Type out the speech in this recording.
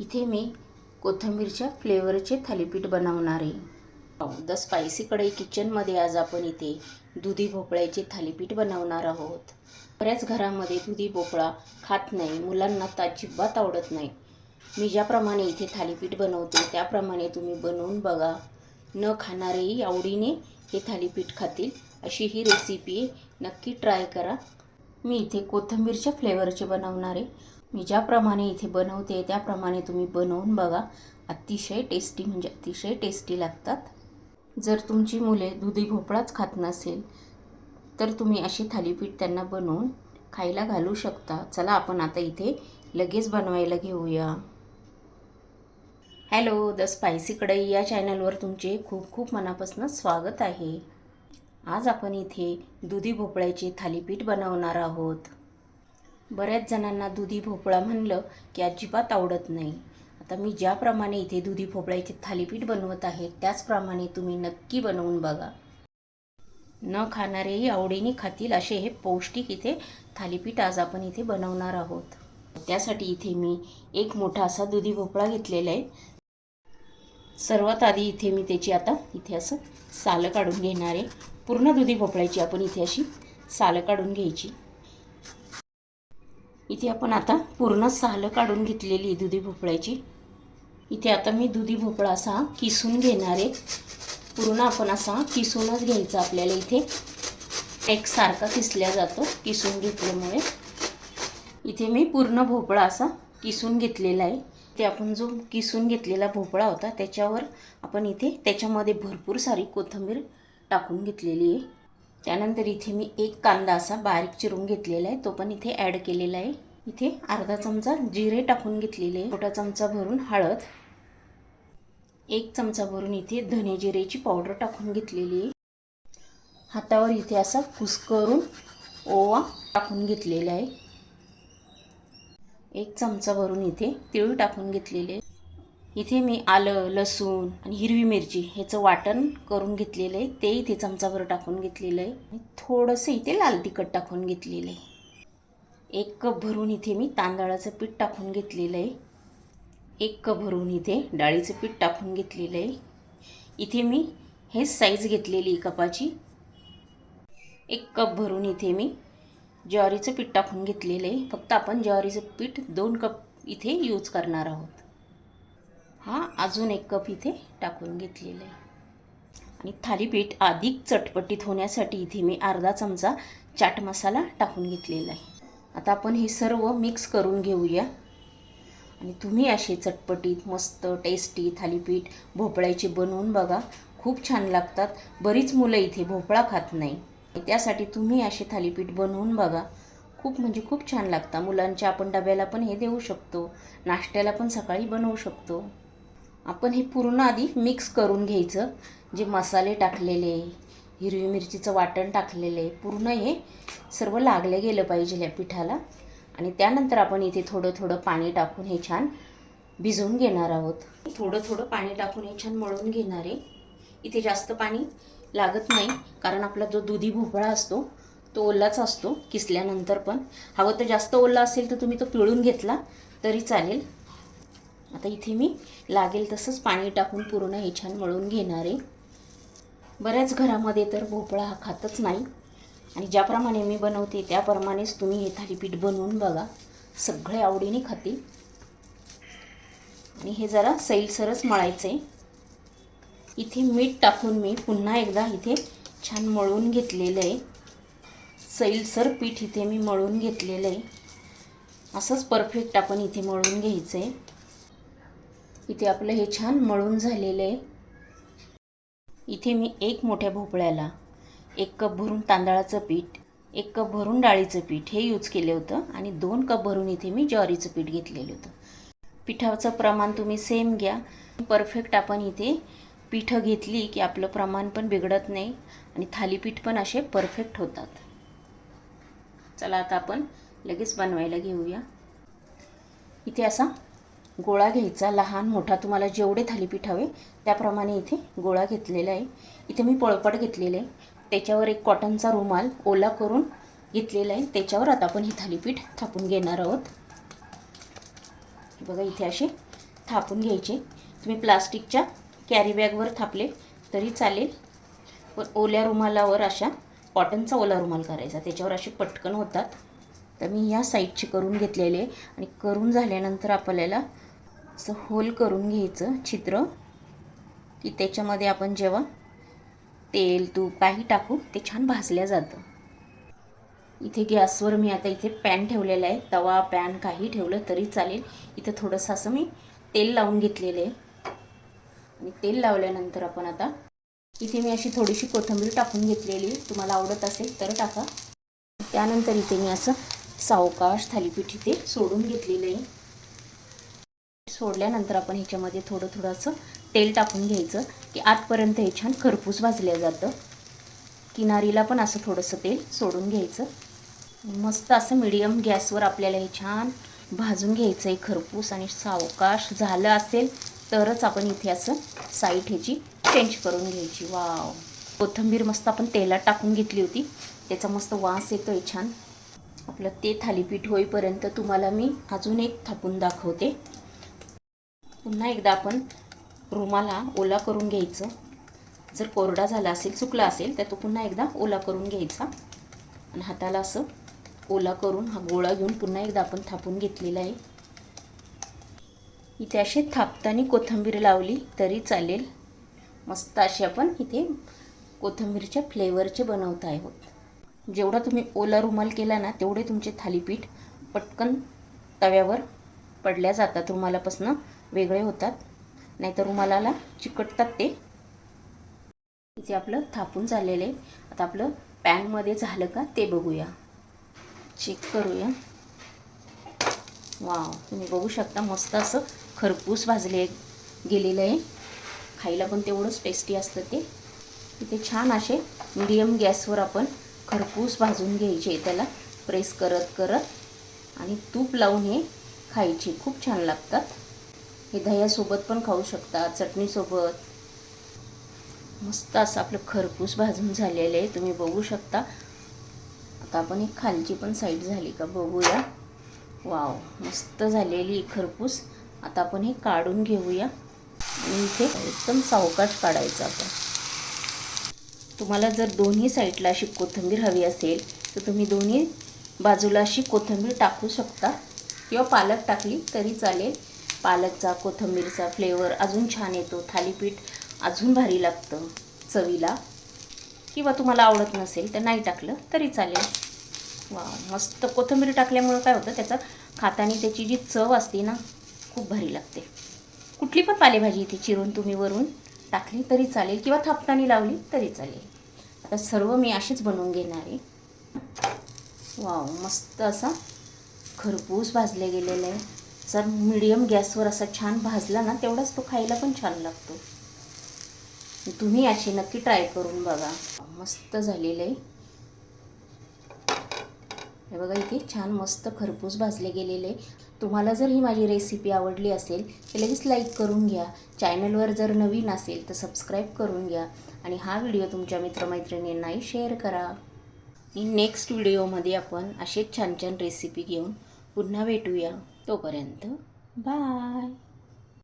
इथे मी कोथिंबीरच्या फ्लेवरचे थालीपीठ बनवणार आहे. द स्पायसी कढई किचनमध्ये आज आपण इथे दुधी भोपळ्याचे थालीपीठ बनवणार आहोत. बऱ्याच घरामध्ये दुधी भोपळा खात नाही मुलांना तर अजिबात आवडत नाही. मी ज्याप्रमाणे इथे थालीपीठ बनवते त्याप्रमाणे तुम्ही बनवून बघा. न खाणारेही आवडीने हे थालीपीठ खातील अशी ही रेसिपी नक्की ट्राय करा. मी इथे कोथिंबीरच्या फ्लेवरचे बनवणार आहे. मी ज्याप्रमाणे इथे बनवते त्याप्रमाणे तुम्ही बनवून बघा. अतिशय टेस्टी म्हणजे अतिशय टेस्टी लागतात. जर तुमची मुले दुधी भोपळाच खात नसेल तर तुम्ही अशी थालीपीठ त्यांना बनवून खायला घालू शकता. चला आपण आता इथे लगेच बनवायला घेऊया. हॅलो द स्पायसी कढई या चॅनलवर तुमचे खूप खूप मनापासून स्वागत आहे. आज आपण इथे दुधी भोपळ्याचे थालीपीठ बनवणार आहोत. बऱ्याच जणांना दुधी भोपळा म्हणलं की अजिबात आवडत नाही. आता मी ज्याप्रमाणे इथे दुधी भोपळ्याचे थालीपीठ बनवत आहे त्याचप्रमाणे तुम्ही नक्की बनवून बघा. न खाणारेही आवडीने खातील असे हे पौष्टिक इथे थालीपीठ आज आपण इथे बनवणार आहोत. त्यासाठी इथे मी एक मोठा असा दुधी भोपळा घेतलेला आहे. सर्वात आधी इथे मी त्याची आता इथे असं सालं काढून घेणार आहे. पूर्ण दुधी भोपळ्याची आपण इथे अशी सालं काढून घ्यायची. इथे आपण आता पूर्ण सालं काढून घेतलेली आहे दुधी भोपळ्याची. इथे आता मी दुधी भोपळा असा किसून घेणार आहे. पूर्ण आपण असा किसूनच घ्यायचा आपल्याला इथे. एक सारखा किसल्या जातो किसून घेतल्यामुळे. इथे मी पूर्ण भोपळा असा किसून घेतलेला आहे. ते आपण जो किसून घेतलेला भोपळा होता त्याच्यावर आपण इथे त्याच्यामध्ये भरपूर सारी कोथिंबीर टाकून घेतलेली आहे. त्यानंतर इथे मी एक कांदा असा बारीक चिरून घेतलेला आहे. तो पण इथे ॲड केलेला आहे. इथे अर्धा चमचा जिरे टाकून घेतलेले आहे. छोटा चमचा भरून हळद. एक चमचा भरून इथे धने जिरेची पावडर टाकून घेतलेली आहे. हातावर इथे असा कुस्करून ओवा टाकून घेतलेला आहे. एक चमचा भरून इथे तिळ टाकून घेतलेले आहे. इथे मी आलं लसूण आणि हिरवी मिरची ह्याचं वाटण करून घेतलेलं आहे ते इथे चमचाभर टाकून घेतलेलं आहे आणि थोडंसं इथे लाल तिखट टाकून घेतलेलं आहे एक कप भरून इथे मी तांदळाचं पीठ टाकून घेतलेलं आहे एक कप भरून इथे डाळीचं पीठ टाकून घेतलेलं आहे इथे मी हे साईज घेतलेली कपाची. एक कप भरून इथे मी ज्वारीचं पीठ टाकून घेतलेलं आहे फक्त आपण ज्वारीचं पीठ दोन कप इथे यूज करणार आहोत. हा अजून एक कप इथे टाकून घेतलेला आहे. आणि थालीपीठ अधिक चटपटीत होण्यासाठी इथे मी अर्धा चमचा चाट मसाला टाकून घेतलेला आहे. आता आपण हे सर्व मिक्स करून घेऊया. आणि तुम्ही असे चटपटीत मस्त टेस्टी थालीपीठ भोपळ्याचे बनवून बघा. खूप छान लागतात. बरीच मुलं इथे भोपळा खात नाही. त्यासाठी तुम्ही असे थालीपीठ बनवून बघा. खूप म्हणजे खूप छान लागतं मुलांच्या आपण डब्याला पण हे देऊ शकतो. नाश्त्याला पण सकाळी बनवू शकतो. आपण हे पूर्ण आधी मिक्स करून घ्यायचं. जे मसाले टाकलेले हिरवी मिरचीचं वाटण टाकलेले पूर्ण हे सर्व लागले गेलं पाहिजे या पिठाला. आणि त्यानंतर आपण इथे थोडं थोडं पाणी टाकून हे छान भिजवून घेणार आहोत. थोडं थोडं पाणी टाकून हे छान मळून घेणार आहे. इथे जास्त पाणी लागत नाही कारण आपला जो दुधी भोपळा असतो तो ओलाच असतो किसल्यानंतर पण. हवं तर जास्त ओला असेल तर तुम्ही तो पिळून घेतला तरी चालेल. आता इथे मी लागेल तसंच पाणी टाकून पूर्ण हे छान मळून घेणार आहे. बऱ्याच घरामध्ये तर भोपळा हा खातच नाही. आणि ज्याप्रमाणे मी बनवते त्याप्रमाणेच तुम्ही हे थालीपीठ बनवून बघा. सगळे आवडीने खातील आणि हे जरा सैलसरच मळायचं आहे इथे मीठ टाकून मी पुन्हा एकदा इथे छान मळून घेतलेलं आहे. सैलसर पीठ इथे मी मळून घेतलेलं आहे. असंच परफेक्ट आपण इथे मळून घ्यायचं आहे इथे आपलं हे छान मळून झालेलं आहे. इथे मी एक मोठ्या भोपळ्याला एक कप भरून तांदळाचं पीठ एक कप भरून डाळीचं पीठ हे यूज केलं होतं आणि दोन कप भरून इथे मी ज्वारीचं पीठ घेतलेलं होतं. पिठाचं प्रमाण तुम्ही सेम घ्या. परफेक्ट आपण इथे पिठं घेतली की आपलं प्रमाण पण बिघडत नाही आणि थालीपीठ पण असे परफेक्ट होतात. चला आता आपण लगेच बनवायला घेऊया. इथे असा गोळा घ्यायचा लहान मोठा तुम्हाला जेवढे थालीपीठ हवे त्याप्रमाणे इथे गोळा घेतलेला आहे. इथे मी पळपट घेतलेलं आहे. त्याच्यावर एक कॉटनचा रुमाल ओला करून घेतलेला आहे. त्याच्यावर आता आपण हे थालीपीठ थापून घेणार आहोत. बघा इथे असे थापून घ्यायचे. तुम्ही प्लास्टिकच्या कॅरीबॅगवर थापले तरी चालेल. पण ओल्या रुमालावर अशा कॉटनचा ओला रुमाल करायचा. त्याच्यावर असे पटकन होतात. तर मी या साईडचे करून घेतलेले आणि करून झाल्यानंतर आपल्याला असं होल करून घ्यायचं छिद्र. की त्याच्यामध्ये आपण जेव्हा तेल तूप काही टाकू ते छान भाजल्या जातं. इथे गॅसवर मी आता इथे पॅन ठेवलेला आहे. तवा पॅन काही ठेवलं तरी चालेल. इथं थोडंसं असं मी तेल लावून घेतलेलं आहे. आणि तेल लावल्यानंतर आपण आता इथे मी अशी थोडीशी कोथिंबीर टाकून घेतलेली. तुम्हाला आवडत असेल तर टाका. त्यानंतर इथे मी असं सावकाश थालीपीठ इथे सोडून घेतलेलं आहे. सोडल्यानंतर आपण ह्याच्यामध्ये थोडं थोडं असं तेल टाकून घ्यायचं की आतपर्यंत हे छान खरपूस भाजलं जातं. किनारीला पण असं थोडंसं तेल सोडून घ्यायचं. मस्त असं मिडियम गॅसवर आपल्याला हे छान भाजून घ्यायचं आहे खरपूस आणि सावकाश झालं असेल तरच आपण इथे असं साईड ह्याची चेंज करून घ्यायची. वाव कोथिंबीर मस्त आपण तेलात टाकून घेतली होती. त्याचा मस्त वास येतो आहे छान. आपलं ते थालीपीठ होईपर्यंत तुम्हाला मी अजून एक थापून दाखवते. पुन्हा एकदा आपण रुमाला ओला करून घ्यायचं. जर कोरडा झाला असेल चुकला असेल तर तो पुन्हा एकदा ओला करून घ्यायचा. आणि हाताला असं ओला करून हा गोळा घेऊन पुन्हा एकदा आपण थापून घेतलेला आहे. इथे असे थापताना कोथिंबीर लावली तरी चालेल. मस्त असे आपण इथे कोथिंबीरच्या फ्लेवरचे बनवत आहोत. जेवढा तुम्ही ओला रुमाल केला ना तेवढे तुमचे थालीपीठ पटकन तव्यावर पडल्या जातात रुमालापासनं. वेगळे होतात. नाहीतर रुमालाला चिकटतात ते. इथे आपलं थापून झालेलं आहे. आता आपलं पॅनमध्ये झालं का ते बघूया. चेक करूया. वाव तुम्ही बघू शकता मस्त असं खरपूस भाजले गेलेलं आहे. खायला पण तेवढंच टेस्टी असतं ते. इथे छान असे मिडियम गॅसवर आपण खरपूस भाजून घ्यायचे त्याला. प्रेस करत करत. आणि तूप लावून हे खायचे. खूप छान लागतात. हे दह्यासोबत पण खाऊ शकता चटणीसोबत. मस्त असं आपलं खरपूस भाजून झालेलं आहे तुम्ही बघू शकता. आता आपण एक खालची पण साईड झाली का बघूया. वाव मस्त झालेली खरपूस. आता आपण हे काढून घेऊया. आणि इथे एकदम सावकाश काढायचं आपण तुम्हाला जर दोन्ही साईडला अशी कोथिंबीर हवी असेल तर तुम्ही दोन्ही बाजूला अशी कोथिंबीर टाकू शकता. किंवा पालक टाकली तरी चालेल. पालकचा कोथिंबीरचा फ्लेवर अजून छान येतो. थालीपीठ अजून भारी लागतं चवीला. किंवा तुम्हाला आवडत नसेल तर नाही टाकलं तरी चालेल. वा मस्त कोथिंबीर टाकल्यामुळं काय होतं त्याचा खातानी त्याची जी चव असते ना खूप भारी लागते. कुठली पण पालेभाजी इथे चिरून तुम्ही वरून टाकली तरी चालेल किंवा थापतानी लावली तरी चालेल. आता सर्व मी अशीच बनवून घेणार आहे. वाव मस्त असा खरपूस भाजले गेलेलं आहे. जर मिडियम गॅसवर असा छान भाजला ना तेवढाच तो खायला पण छान लागतो. तुम्ही अशी नक्की ट्राय करून बघा. मस्त झालेलं आहे. हे बघा इथे छान मस्त खरपूस भाजले गेलेले तुम्हाला जर ही माझी रेसिपी आवडली असेल तर लगेच लाईक करून घ्या. चॅनलवर जर नवीन असेल तर सबस्क्राईब करून घ्या. आणि हा व्हिडिओ तुमच्या मित्रमैत्रिणींनाही शेअर करा. नेक्स्ट व्हिडिओमध्ये आपण असेच छान छान रेसिपी घेऊन पुन्हा भेटूया. तोपर्यंत बाय